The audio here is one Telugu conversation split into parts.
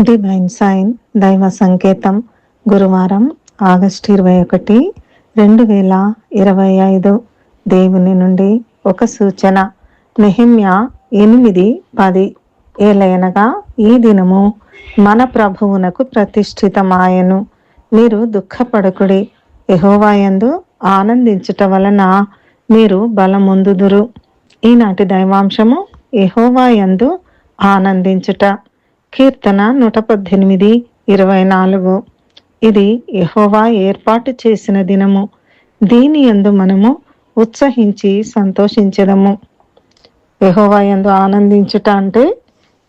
డివైన్ సైన్ దైవ సంకేతం గురువారం ఆగస్టు ఇరవై ఒకటి రెండు వేల ఇరవై ఐదు. దేవుని నుండి ఒక సూచన. నెహిమ్య ఎనిమిది పది. ఏలయనగా ఈ దినము మన ప్రభువునకు ప్రతిష్ఠితమాయను. మీరు దుఃఖపడకుడి. యహోవాయందు ఆనందించుట వలన మీరు బలముందుదురు. ఈనాటి దైవాంశము యహోవాయందు ఆనందించుట. కీర్తన నూట పద్దెనిమిది ఇరవై నాలుగు. ఇది యహోవా ఏర్పాటు చేసిన దినము. దీని యందు మనము ఉత్సహించి సంతోషించదము. యహోవా ఎందు ఆనందించుట అంటే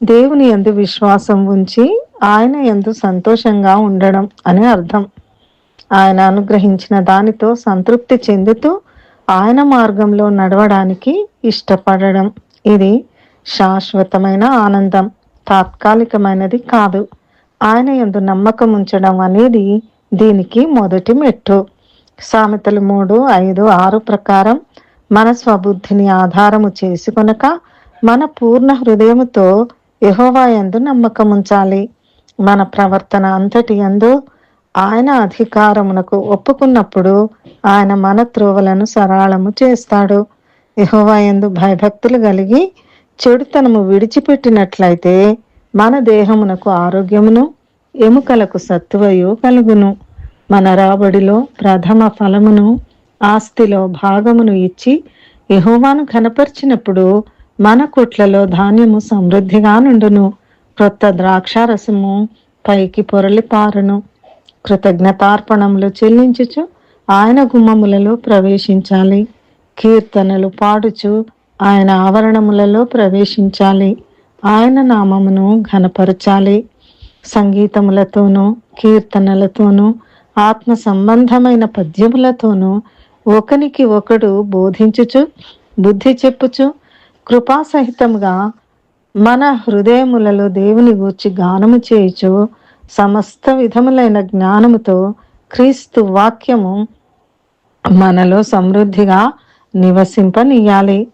దేవుని యందు విశ్వాసం ఉంచి ఆయన యందు సంతోషంగా ఉండడం అని అర్థం. ఆయన అనుగ్రహించిన దానితో సంతృప్తి చెందుతూ ఆయన మార్గంలో నడవడానికి ఇష్టపడడం. ఇది శాశ్వతమైన ఆనందం. తాత్కాలికమైనది కాదు. ఆయన ఎందు నమ్మకం ఉంచడం అనేది దీనికి మొదటి మెట్టు. సామెతలు మూడు ఐదు ఆరు ప్రకారం మన స్వబుద్ధిని ఆధారము చేసుకొనక మన పూర్ణ హృదయముతో యహోవా యందు నమ్మకం ఉంచాలి. మన ప్రవర్తన అంతటి యందు ఆయన అధికారమునకు ఒప్పుకున్నప్పుడు ఆయన మన త్రోవలను సరళము చేస్తాడు. యహోవా యందు భయభక్తులు కలిగి చెడుతనము విడిచిపెట్టినట్లయితే మన దేహమునకు ఆరోగ్యమును ఎముకలకు సత్తువయు కలుగును. మన రాబడిలో ప్రథమ ఫలమును ఆస్తిలో భాగమును ఇచ్చి యహోవాను కనపరిచినప్పుడు మన కొట్లలో ధాన్యము సమృద్ధిగా నుండును. క్రొత్త ద్రాక్షారసము పైకి పొరలి పారును. కృతజ్ఞతార్పణములు చెల్లించుచు ఆయన గుమ్మములలో ప్రవేశించాలి. కీర్తనలు పాడుచు ఆయన ఆవరణములలో ప్రవేశించాలి. ఆయన నామమును ఘనపరచాలి. సంగీతములతోనూ కీర్తనలతోనూ ఆత్మ సంబంధమైన పద్యములతోనూ ఒకనికి ఒకడు బోధించుచు బుద్ధి చెప్పుచు కృపాసహితముగా మన హృదయములలో దేవుని గూర్చి గానము చేయుచు సమస్త విధములైన జ్ఞానముతో క్రీస్తు వాక్యము మనలో సమృద్ధిగా నివసింపనీయాలి.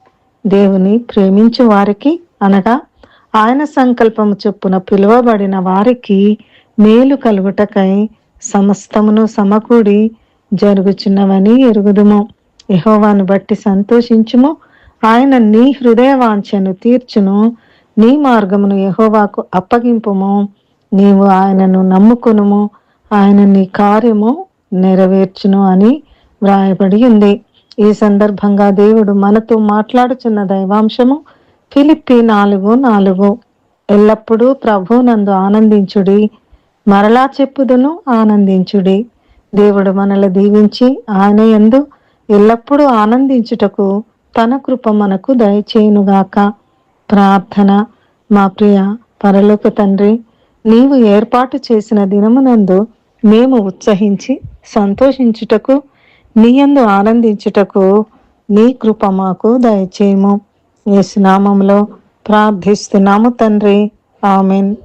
దేవుని ప్రేమించు వారికి అనగా ఆయన సంకల్పము చొప్పున పిలువబడిన వారికి మేలు కలుగుటకై సమస్తమును సమకూడి జరుగుచున్నవని ఎరుగుదుము. యహోవాను బట్టి సంతోషించుము. ఆయన నీ హృదయ వాంఛను తీర్చును. నీ మార్గమును యహోవాకు అప్పగింపుము. నీవు ఆయనను నమ్ముకునుము. ఆయన నీ కార్యము నెరవేర్చును అని వ్రాయబడి ఉంది. ఈ సందర్భంగా దేవుడు మనతో మాట్లాడుచున్న దైవాంశము ఫిలిప్పి నాలుగు నాలుగు. ఎల్లప్పుడూ ప్రభునందు ఆనందించుడి మరలా చెప్పుదును ఆనందించుడి. దేవుడు మనల్ని దీవించి ఆయన యందు ఎల్లప్పుడూ ఆనందించుటకు తన కృప మనకు దయచేయునుగాక. ప్రార్థన మా ప్రియ పరలోక తండ్రి నీవు ఏర్పాటు చేసిన దినమునందు మేము ఉత్సహించి సంతోషించుటకు నీయందు ఆనందించుటకు నీ కృప మాకు దయచేయము. యేసునామంలో ప్రార్థిస్తున్నాము తండ్రి. ఆమెన్.